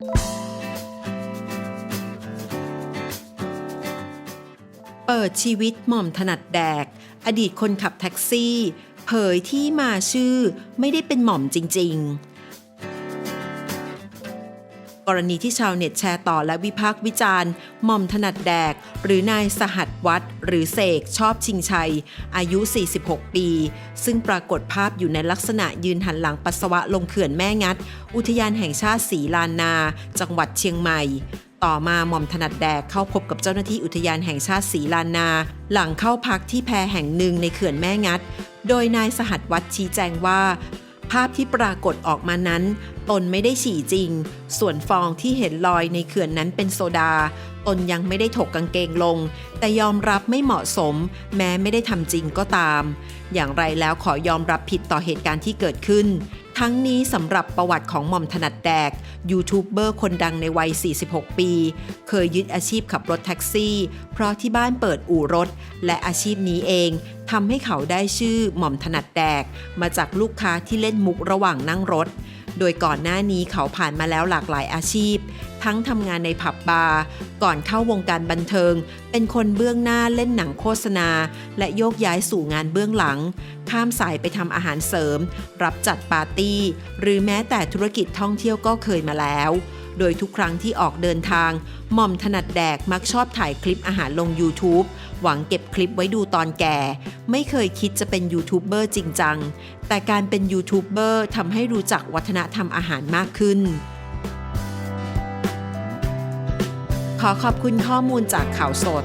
เปิดชีวิตหม่อมถนัดแดก อดีตคนขับแท็กซี่ เผยที่มาชื่อไม่ได้เป็นหม่อมจริง ๆ รณีที่ชาวเน็ตแชร์ต่อและวิพากษ์วิจารณ์หม่อมถนัดแดก หรือนายสหัสวัดหรือเสกชอบชิงชัย อายุ 46 ปี ซึ่งปรากฏภาพอยู่ในลักษณะยืนหันหลังปัสสาวะลงเขื่อนแม่งัด อุทยานแห่งชาติศรีลานนา จังหวัดเชียงใหม่ต่อมาหม่อมถนัดแดกเข้าพบกับเจ้าหน้าที่อุทยานแห่งชาติศรีลานนา หลังเข้าพักที่แพแห่งหนึ่งในเขื่อนแม่งัด โดยนายสหัสวัดชี้แจงว่า ภาพที่ปรากฏออกมานั้น ตนไม่ได้ฉี่จริง ส่วนฟองที่เห็นลอยในเขื่อนนั้นเป็นโซดา ตนยังไม่ได้ถกกางเกงลง แต่ยอมรับไม่เหมาะสม แม้ไม่ได้ทำจริงก็ตาม อย่างไรแล้วขอยอมรับผิดต่อเหตุการณ์ที่เกิดขึ้น ทั้งนี้สำหรับประวัติของหม่อมถนัดแดก ยูทูบเบอร์คนดังในวัย 46 ปี เคยยึดอาชีพขับรถแท็กซี่ เพราะที่บ้านเปิดอู่รถ และอาชีพนี้เองทำให้เขาได้ชื่อหม่อมถนัดแดก มาจากลูกค้าที่เล่นมุกระหว่างนั่งรถ โดยก่อนหน้านี้เขาผ่านมาแล้วหลากหลายอาชีพ ทั้งทำงานในผับบาร์ ก่อนเข้าวงการบันเทิง เป็นคนเบื้องหน้าเล่นหนังโฆษณา และโยกย้ายสู่งานเบื้องหลัง ข้ามสายไปทำอาหารเสริม รับจัดปาร์ตี้ หรือแม้แต่ธุรกิจท่องเที่ยวก็เคยมาแล้ว โดยทุกครั้งที่ออกเดินทาง หม่อมถนัดแดกมักชอบถ่ายคลิปอาหารลง YouTube หวังเก็บคลิปไว้ดูตอนแก่ ไม่เคยคิดจะเป็นยูทูบเบอร์จริงจัง แต่การเป็นยูทูบเบอร์ทำให้รู้จักวัฒนธรรมอาหารมากขึ้น ขอขอบคุณข้อมูลจากข่าวสด